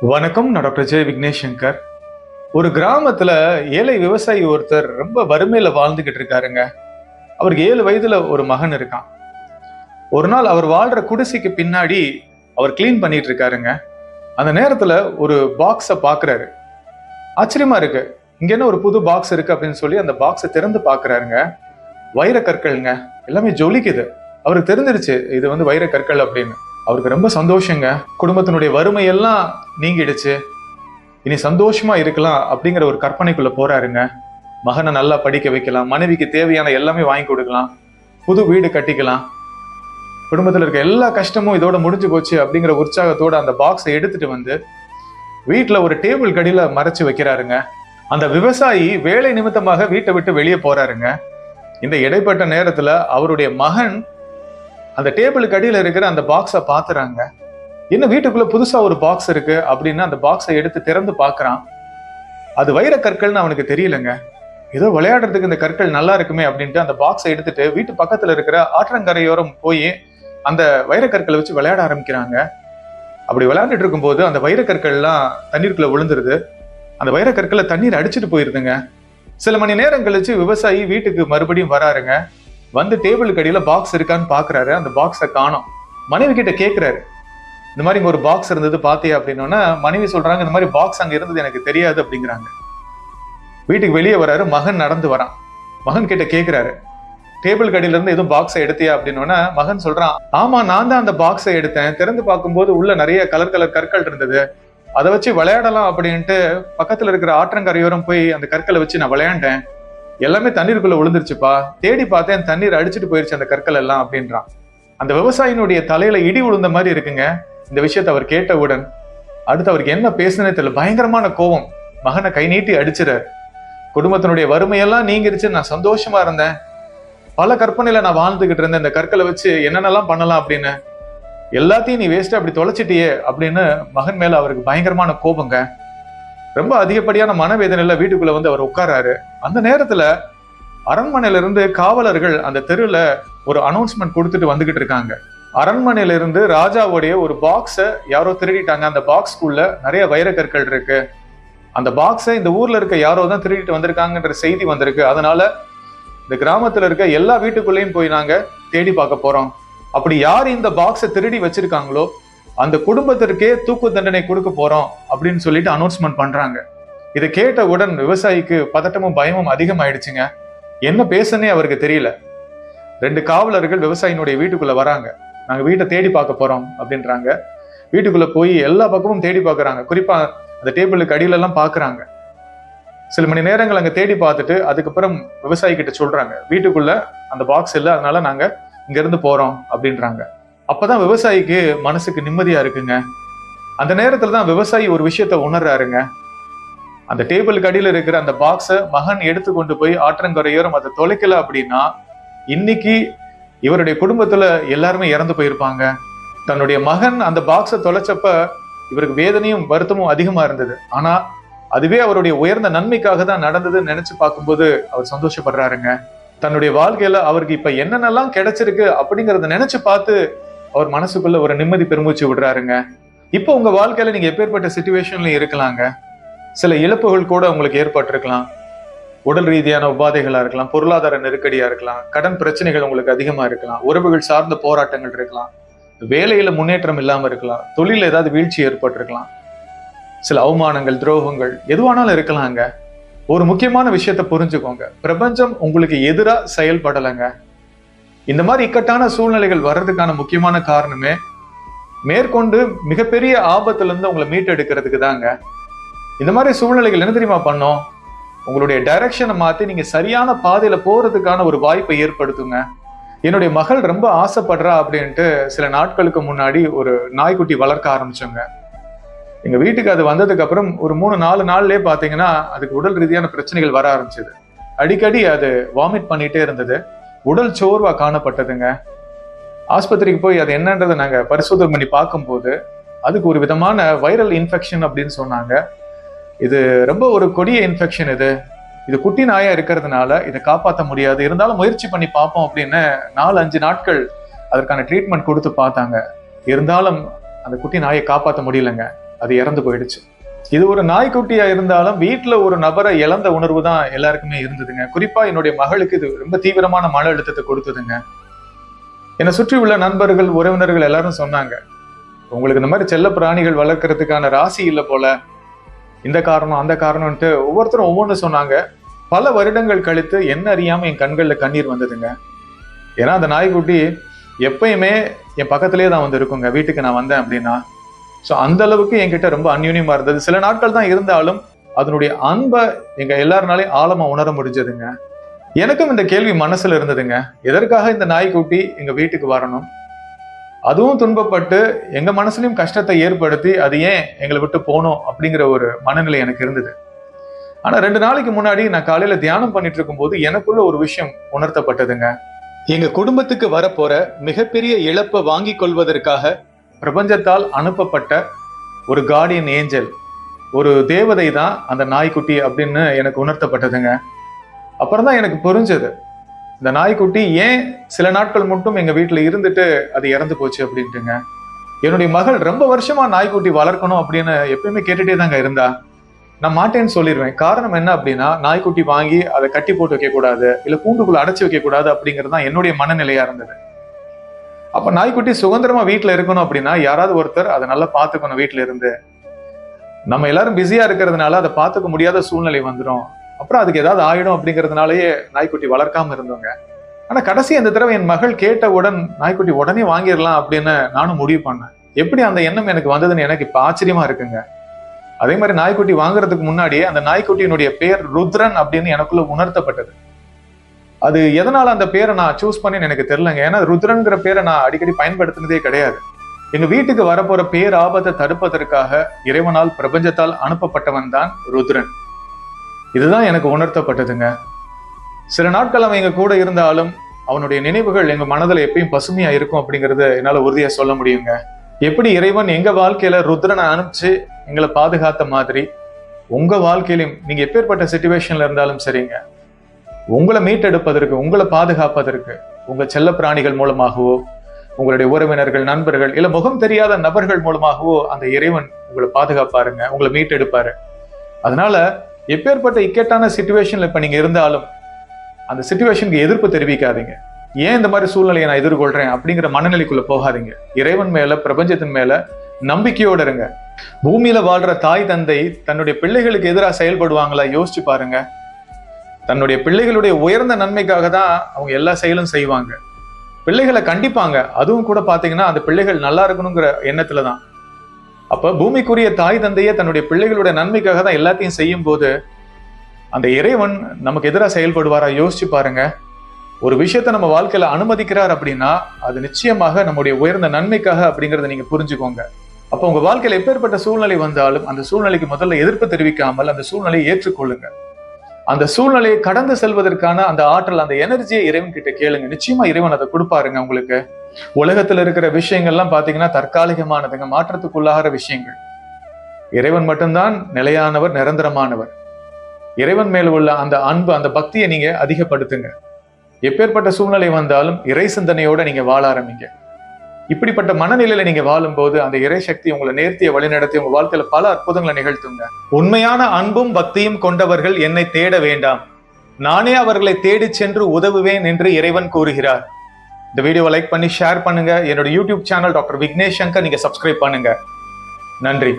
வணக்கம் நான் டாக்டர் ஜெய விக்னேஷ் சங்கர் ஒரு கிராமத்துல ஏழை விவசாயி ஒருத்தர் ரொம்ப வறுமையில வாழ்ந்துகிட்டு இருக்காருங்க. அவருக்கு ஏழு வயதுல ஒரு மகன் இருக்கான். ஒரு நாள் அவர் வாழ்ற குடிசைக்கு பின்னாடி அவர் க்ளீன் பண்ணிட்டு இருக்காருங்க. அந்த நேரத்துல ஒரு பாக்ஸை பாக்குறாரு. ஆச்சரியமா இருக்கு. இங்க என்ன ஒரு புது பாக்ஸ் இருக்கு அப்படின்னு சொல்லி அந்த பாக்ஸை திறந்து பாக்குறாருங்க. வைர கற்கள்ங்க. எல்லாமே ஜொலிக்குது. அவருக்கு தெரிஞ்சிருச்சு இது வந்து வைர கற்கள் அப்படின்னு. அவருக்கு ரொம்ப சந்தோஷங்க. குடும்பத்தினுடைய வறுமையெல்லாம் நீங்கிடுச்சு. இனி சந்தோஷமா இருக்கலாம் அப்படிங்கிற ஒரு கற்பனைக்குள்ள போறாருங்க. மகனை நல்லா படிக்க வைக்கலாம் மனைவிக்கு தேவையான எல்லாமே வாங்கி கொடுக்கலாம் புது வீடு கட்டிக்கலாம். குடும்பத்தில் இருக்க எல்லா கஷ்டமும் இதோட முடிஞ்சு போச்சு அப்படிங்கிற உற்சாகத்தோட அந்த பாக்ஸை எடுத்துட்டு வந்து வீட்டில் ஒரு டேபிள் கடியில் மறைச்சு வைக்கிறாருங்க. அந்த விவசாயி வேலை நிமித்தமாக வீட்டை விட்டு வெளியே போறாருங்க. இந்த இடைப்பட்ட நேரத்தில் அவருடைய மகன் அந்த டேபிளுக்கு அடியில் இருக்கிற அந்த பாக்ஸை பார்த்துறாங்க என்ன வீட்டுக்குள்ள புதுசா ஒரு பாக்ஸ் இருக்கு அப்படின்னு அந்த பாக்ஸை எடுத்து திறந்து பார்க்குறான் அது வைர கற்கள்னு அவனுக்கு தெரியலங்க. ஏதோ விளையாடுறதுக்கு இந்த கற்கள் நல்லா இருக்குமே அப்படின்ட்டு அந்த பாக்ஸை எடுத்துட்டு வீட்டு பக்கத்துல இருக்கிற ஆற்றங்கரையோரம் போய் அந்த வைரக்கற்களை வச்சு விளையாட ஆரம்பிக்கிறாங்க. அப்படி விளையாண்டுட்டு இருக்கும்போது அந்த வைரக்கற்கள்லாம் தண்ணீருக்குள்ள விழுந்துருது. அந்த வைரக்கற்களை தண்ணீர் அடிச்சிட்டு போயிருதுங்க. சில மணி நேரம் கழிச்சு விவசாயி வீட்டுக்கு மறுபடியும் வராருங்க. வந்து டேபிளுக்கு அடியில் பாக்ஸ் இருக்கான்னு பார்க்குறாரு அந்த பாக்ஸை காணோம். மனைவி கிட்ட கேட்குறாரு இந்த மாதிரி இங்கே ஒரு பாக்ஸ் இருந்தது பார்த்தியா அப்படின்னோன்னா மனைவி சொல்கிறாங்க இந்த மாதிரி பாக்ஸ் அங்கே இருந்தது எனக்கு தெரியாது அப்படிங்கிறாங்க. வீட்டுக்கு வெளியே வராரு. மகன் நடந்து வரான். மகன் கிட்ட கேட்குறாரு டேபிள் கடையிலேருந்து எதுவும் பாக்ஸை எடுத்தியா அப்படின்னோன்னா மகன் சொல்கிறான் ஆமாம் நான் தான் அந்த பாக்ஸை எடுத்தேன். திறந்து பார்க்கும்போது உள்ள நிறைய கலர் கலர் கற்கள் இருந்தது. அதை வச்சு விளையாடலாம் அப்படின்ட்டு பக்கத்தில் இருக்கிற ஆற்றங்கரையோரம் போய் அந்த கற்களை வச்சு நான் விளையாண்டேன். எல்லாமே தண்ணீருக்குள்ள விழுந்துருச்சுப்பா. தேடி பார்த்தேன் தண்ணீர் அடிச்சிட்டு போயிருச்சு அந்த கற்கள் எல்லாம் அப்படின்றான். அந்த விவசாயினுடைய தலையில இடி விழுந்த மாதிரி இருக்குங்க. இந்த விஷயத்தை அவர் கேட்டவுடன் அடுத்து அவருக்கு என்ன பேசுனே தெரியல பயங்கரமான கோபம். மகனை கை நீட்டி அடிச்சிறாரு. குடும்பத்தினுடைய வறுமையெல்லாம் நீங்கிருச்சு நான் சந்தோஷமா இருந்தேன். பல கற்பனையில நான் வாழ்ந்துகிட்டு இருந்தேன். இந்த கற்களை வச்சு என்னென்னலாம் பண்ணலாம் அப்படின்னு. எல்லாத்தையும் நீ வேஸ்ட் அப்படி தொலைச்சிட்டியே அப்படின்னு மகன் மேல அவருக்கு பயங்கரமான கோபங்க. ரொம்ப அதிகப்படியான மனவேதனையில் வீட்டுக்குள்ள வந்து அவர் உட்காராரு அந்த நேரத்துல அரண்மனையிலிருந்து காவலர்கள் அந்த தெருவில் ஒரு அனௌன்ஸ்மெண்ட் கொடுத்துட்டு வந்துகிட்டு இருக்காங்க. அரண்மனையிலிருந்து ராஜாவுடைய ஒரு பாக்ஸை யாரோ திருடிட்டாங்க. அந்த பாக்ஸ்க்குள்ள நிறைய வைரக்கற்கள் இருக்கு. அந்த பாக்ஸை இந்த ஊர்ல இருக்க யாரோ தான் திருடிட்டு வந்திருக்காங்கன்ற செய்தி வந்திருக்கு. அதனால இந்த கிராமத்துல இருக்க எல்லா வீட்டுக்குள்ளேயும் போய் நாங்க தேடி பார்க்க போறோம். அப்படி யார் இந்த பாக்ஸை திருடி வச்சிருக்காங்களோ அந்த குடும்பத்திற்கே தூக்கு தண்டனை கொடுக்க போறோம் அப்படின்னு சொல்லிட்டு அனௌன்ஸ்மெண்ட் பண்றாங்க. இதை கேட்டவுடன் விவசாயிக்கு பதட்டமும் பயமும் அதிகமாயிடுச்சுங்க. என்ன பேசுனே அவருக்கு தெரியல. ரெண்டு காவலர்கள் விவசாயினுடைய வீட்டுக்குள்ள வராங்க. நாங்க வீட்டை தேடி பார்க்க போறோம் அப்படின்றாங்க. வீட்டுக்குள்ள போய் எல்லா பக்கமும் தேடி பார்க்குறாங்க. குறிப்பா அந்த டேபிளுக்கு அடியில எல்லாம் பாக்குறாங்க சில மணி நேரங்கள் அங்க தேடி பார்த்துட்டு அதுக்கப்புறம் விவசாயி கிட்ட சொல்றாங்க. வீட்டுக்குள்ள அந்த பாக்ஸ் இல்லை அதனால நாங்க இங்க இருந்து போறோம் அப்படின்றாங்க. அப்பதான் விவசாயிக்கு மனசுக்கு நிம்மதியா இருக்குங்க. அந்த நேரத்துல தான் விவசாயி ஒரு விஷயத்த உணர்றாருங்க. அந்த டேபிளுக்கு அடியில் இருக்கிற அந்த பாக்ஸை மகன் எடுத்து கொண்டு போய் ஆற்றங்கரையோரம் அதை தொலைக்கல அப்படின்னா இன்னைக்கு இவருடைய குடும்பத்துல எல்லாருமே இறந்து போயிருப்பாங்க. தன்னுடைய மகன் அந்த பாக்ஸை தொலைச்சப்ப இவருக்கு வேதனையும் வருத்தமும் அதிகமா இருந்தது. ஆனா அதுவே அவருடைய உயர்ந்த நன்மைக்காக தான் நடந்ததுன்னு நினைச்சு பார்க்கும்போது அவர் சந்தோஷப்படுறாருங்க. தன்னுடைய வாழ்க்கையில அவருக்கு இப்ப என்னென்னலாம் கிடைச்சிருக்கு அப்படிங்கறத நினைச்சு பார்த்து அவர் மனசுக்குள்ள ஒரு நிம்மதி பெருமூச்சு விடுறாருங்க. இப்போ உங்க வாழ்க்கையில நீங்க எப்பேற்பட்ட சுச்சுவேஷன்ல இருக்கலாங்க? சில இழப்புகள் கூட உங்களுக்கு ஏற்பட்டிருக்கலாம். உடல் ரீதியான உபாதைகளா இருக்கலாம் பொருளாதார நெருக்கடியா இருக்கலாம் கடன் பிரச்சனைகள் உங்களுக்கு அதிகமா இருக்கலாம் உறவுகள் சார்ந்த போராட்டங்கள் இருக்கலாம் வேலையில முன்னேற்றம் இல்லாமல் இருக்கலாம் தொழிலில் ஏதாவது வீழ்ச்சி ஏற்பட்டிருக்கலாம். சில அவமானங்கள் துரோகங்கள் எதுவானாலும் இருக்கலாங்க. ஒரு முக்கியமான விஷயத்த புரிஞ்சுக்கோங்க. பிரபஞ்சம் உங்களுக்கு எதிராக செயல்படலைங்க. இந்த மாதிரி இக்கட்டான சூழ்நிலைகள் வர்றதுக்கான முக்கியமான காரணமே மேற்கொண்டு மிகப்பெரிய ஆபத்துல இருந்து உங்களை மீட்டெடுக்கிறதுக்கு தாங்க. இந்த மாதிரி சூழ்நிலைகள் என்ன தெரியுமா பண்ணோம்? உங்களுடைய டைரக்ஷனை மாத்தி நீங்க சரியான பாதையில போறதுக்கான ஒரு வாய்ப்பை ஏற்படுத்துங்க. என்னுடைய மகள் ரொம்ப ஆசைப்படுறா அப்படின்ட்டு சில நாட்களுக்கு முன்னாடி ஒரு நாய்க்குட்டி வளர்க்க ஆரம்பிச்சோங்க. எங்க வீட்டுக்கு அது வந்ததுக்கு அப்புறம் ஒரு மூணு நாலு நாள்லயே பாத்தீங்கன்னா அதுக்கு உடல் ரீதியான பிரச்சனைகள் வர ஆரம்பிச்சது. அடிக்கடி அது வாமிட் பண்ணிட்டே இருந்தது. உடல் சோர்வா காணப்பட்டதுங்க. ஆஸ்பத்திரிக்கு போய் அது என்னன்றதை நாங்க பரிசோதனை பண்ணி பார்க்கும்போது அதுக்கு ஒரு விதமான வைரல் இன்ஃபெக்ஷன் அப்படின்னு சொன்னாங்க. இது ரொம்ப ஒரு கொடிய இன்ஃபெக்ஷன் இது. இது குட்டி நாயா இருக்கிறதுனால இதை காப்பாற்ற முடியாது. இருந்தாலும் முயற்சி பண்ணி பார்ப்போம் அப்படின்னு நாலு அஞ்சு நாட்கள் அதற்கான ட்ரீட்மெண்ட் கொடுத்து பார்த்தாங்க. இருந்தாலும் அந்த குட்டி நாயை காப்பாற்ற முடியலங்க. அது இறந்து போயிடுச்சு. இது ஒரு நாய்க்குட்டியா இருந்தாலும் வீட்டுல ஒரு நபரை இழந்த உணர்வு தான் எல்லாருக்குமே இருந்ததுங்க. குறிப்பா என்னுடைய மகளுக்கு இது ரொம்ப தீவிரமான மன அழுத்தத்தை கொடுத்ததுங்க. என்னை சுற்றி உள்ள நண்பர்கள் உறவினர்கள் எல்லாரும் சொன்னாங்க உங்களுக்கு இந்த மாதிரி செல்ல பிராணிகள் வளர்க்கறதுக்கான ராசி இல்லை போல. இந்த காரணம் அந்த காரணம்ன்ட்டு ஒவ்வொருத்தரும் ஒவ்வொன்று சொன்னாங்க. பல வருடங்கள் கழித்து என்ன அறியாம என் கண்கள்ல கண்ணீர் வந்ததுங்க. ஏன்னா அந்த நாய்க்குட்டி எப்பயுமே என் பக்கத்திலே தான் வந்து இருக்குங்க. வீட்டுக்கு நான் வந்தேன் அப்படின்னா ஸோ அந்த அளவுக்கு என்கிட்ட ரொம்ப அந்யூன்யமாக இருந்தது. சில நாட்கள் தான் இருந்தாலும் அதனுடைய அன்பை எங்க எல்லாருனாலையும் ஆழமா உணர முடிஞ்சதுங்க. எனக்கும் இந்த கேள்வி மனசுல இருந்ததுங்க. எதற்காக இந்த நாய்க்குட்டி எங்க வீட்டுக்கு வரணும்? அதுவும் துன்பப்பட்டு எங்க மனசுலையும் கஷ்டத்தை ஏற்படுத்தி அது ஏன் எங்களை விட்டு போகணும் அப்படிங்கிற ஒரு மனநிலை எனக்கு இருந்தது. ஆனால் ரெண்டு நாளைக்கு முன்னாடி நான் காலையில் தியானம் பண்ணிட்டு இருக்கும்போது எனக்குள்ள ஒரு விஷயம் உணர்த்தப்பட்டதுங்க. எங்கள் குடும்பத்துக்கு வரப்போற மிகப்பெரிய இழப்பை வாங்கி கொள்வதற்காக பிரபஞ்சத்தால் அனுப்பப்பட்ட ஒரு கார்டியன் ஏஞ்சல் ஒரு தேவதை தான் அந்த நாய்க்குட்டி அப்படின்னு எனக்கு உணர்த்தப்பட்டதுங்க. அப்புறம் தான் எனக்கு புரிஞ்சது. இந்த நாய்க்குட்டி ஏன் சில நாட்கள் மட்டும் எங்கள் வீட்டில் இருந்துட்டு அது இறந்து போச்சு அப்படின்ட்டுங்க. என்னுடைய மகள் ரொம்ப வருஷமா நாய்க்குட்டி வளர்க்கணும் அப்படின்னு எப்பயுமே கேட்டுட்டே தாங்க இருந்தா. நான் மாட்டேன்னு சொல்லிடுவேன். காரணம் என்ன அப்படின்னா நாய்க்குட்டி வாங்கி அதை கட்டி போட்டு வைக்கக்கூடாது இல்லை இல்ல கூண்டுக்குள்ள வைக்கக்கூடாது அப்படிங்கிறது தான் என்னுடைய மனநிலையா இருந்தது. அப்ப நாய்க்குட்டி சுதந்திரமா வீட்டுல இருக்கணும் அப்படின்னா யாராவது ஒருத்தர் அதை நல்லா பாத்துக்கணும் வீட்டுல இருந்து. நம்ம எல்லாரும் பிஸியா இருக்கிறதுனால அதை பாத்துக்க முடியாத சூழ்நிலை வந்துடும் அப்புறம் அதுக்கு ஏதாவது ஆயிடும் அப்படிங்கிறதுனாலயே நாய்க்குட்டி வளர்க்காம இருந்தவங்க. ஆனா கடைசி அந்த தடவை என் மகள் கேட்டவுடன் நாய்க்குட்டி உடனே வாங்கிடலாம் அப்படின்னு நானும் முடிவு பண்ணேன். எப்படி அந்த எண்ணம் எனக்கு வந்ததுன்னு எனக்கு இப்ப ஆச்சரியமா இருக்குங்க. அதே மாதிரி நாய்க்குட்டி வாங்குறதுக்கு முன்னாடியே அந்த நாய்க்குட்டியினுடைய பேர் ருத்ரன் அப்படின்னு எனக்குள்ள உணர்த்தப்பட்டது. அது எதனால அந்த பேரை நான் சூஸ் பண்ணி எனக்கு தெரிலங்க ஏன்னா ருத்ரன்கிற பேரை நான் அடிக்கடி பயன்படுத்தினதே கிடையாது. எங்க வீட்டுக்கு வரப்போற பேர் ஆபத்தை தடுப்பதற்காக இறைவனால் பிரபஞ்சத்தால் அனுப்பப்பட்டவன் தான் ருத்ரன். இதுதான் எனக்கு உணர்த்தப்பட்டதுங்க. சில நாட்கள் அவன் எங்க கூட இருந்தாலும் அவனுடைய நினைவுகள் எங்க மனதில் எப்பயும் பசுமையா இருக்கும் அப்படிங்கறத என்னால உறுதியா சொல்ல முடியுங்க. எப்படி இறைவன் எங்க வாழ்க்கையில ருத்ரனை அனுப்பிச்சு எங்களை பாதுகாத்த மாதிரி உங்க வாழ்க்கையிலும் நீங்க எப்பேற்பட்ட சுச்சுவேஷன்ல இருந்தாலும் சரிங்க. உங்களை மீட்டெடுப்பதற்கு உங்களை பாதுகாப்பதற்கு உங்கள் செல்ல பிராணிகள் மூலமாகவோ உங்களுடைய உறவினர்கள் நண்பர்கள் இல்லை முகம் தெரியாத நபர்கள் மூலமாகவோ அந்த இறைவன் உங்களை பாதுகாப்பாருங்க உங்களை மீட்டெடுப்பாரு. அதனால எப்பேற்பட்ட இக்கட்டான சுச்சுவேஷன்ல இப்போ நீங்க இருந்தாலும் அந்த சுச்சுவேஷனுக்கு எதிர்ப்பு தெரிவிக்காதீங்க. ஏன் இந்த மாதிரி சூழ்நிலையை நான் எதிர்கொள்றேன் அப்படிங்கிற மனநிலைக்குள்ள போகாதீங்க. இறைவன் மேல பிரபஞ்சத்தின் மேல நம்பிக்கையோடு இருங்க. பூமியில வாழ்ற தாய் தந்தை தன்னுடைய பிள்ளைகளுக்கு எதிராக செயல்படுவாங்களா யோசிச்சு பாருங்க. தன்னுடைய பிள்ளைகளுடைய உயர்ந்த நன்மைக்காக தான் அவங்க எல்லா செயலும் செய்வாங்க. பிள்ளைகளை கண்டிப்பாங்க. அதுவும் கூட பார்த்தீங்கன்னா அந்த பிள்ளைகள் நல்லா இருக்கணுங்கிற எண்ணத்துல தான். அப்ப பூமிக்குரிய தாய் தந்தையே தன்னுடைய பிள்ளைகளுடைய நன்மைக்காக தான் எல்லாத்தையும் செய்யும் போது அந்த இறைவன் நமக்கு எதிராக செயல்படுவாரா யோசிச்சு பாருங்க. ஒரு விஷயத்த நம்ம வாழ்க்கையில அனுமதிக்கிறார் அப்படின்னா அது நிச்சயமாக நம்முடைய உயர்ந்த நன்மைக்காக அப்படிங்கறத நீங்க புரிஞ்சுக்கோங்க. அப்போ உங்க வாழ்க்கையில எப்பேற்பட்ட சூழ்நிலை வந்தாலும் அந்த சூழ்நிலைக்கு முதல்ல எதிர்ப்பு தெரிவிக்காமல் அந்த சூழ்நிலையை ஏற்றுக்கொள்ளுங்க. அந்த சூழ்நிலையை கடந்து செல்வதற்கான அந்த ஆற்றல் அந்த எனர்ஜியை இறைவன் கிட்ட கேளுங்க. நிச்சயமா இறைவன் அதை கொடுப்பாருங்க உங்களுக்கு. உலகத்துல இருக்கிற விஷயங்கள்லாம் பாத்தீங்கன்னா தற்காலிகமானதுங்க மாற்றத்துக்குள்ளாகிற விஷயங்கள். இறைவன் மட்டும்தான் நிலையானவர் நிரந்தரமானவர். இறைவன் மேல் உள்ள அந்த அன்பு அந்த பக்தியை நீங்க அதிகப்படுத்துங்க. எப்பேற்பட்ட சூழ்நிலை வந்தாலும் இறை சிந்தனையோட நீங்க வாழ ஆரம்பிங்க. இப்படிப்பட்ட மனநிலையில நீங்க வாழும்போது அந்த இறை சக்தி உங்களை நேர்த்திய வழிநடத்தி உங்க வாழ்க்கையில பல அற்புதங்களை நிகழ்த்துங்க. உண்மையான அன்பும் பக்தியும் கொண்டவர்கள் என்னை தேட வேண்டாம். நானே அவர்களை தேடிச் சென்று உதவுவேன் என்று இறைவன் கூறுகிறார். இந்த வீடியோவை லைக் பண்ணி ஷேர் பண்ணுங்க. என்னோட YouTube channel doctor Vignesh Shankar நீங்க சப்ஸ்கிரைப் பண்ணுங்க. நன்றி.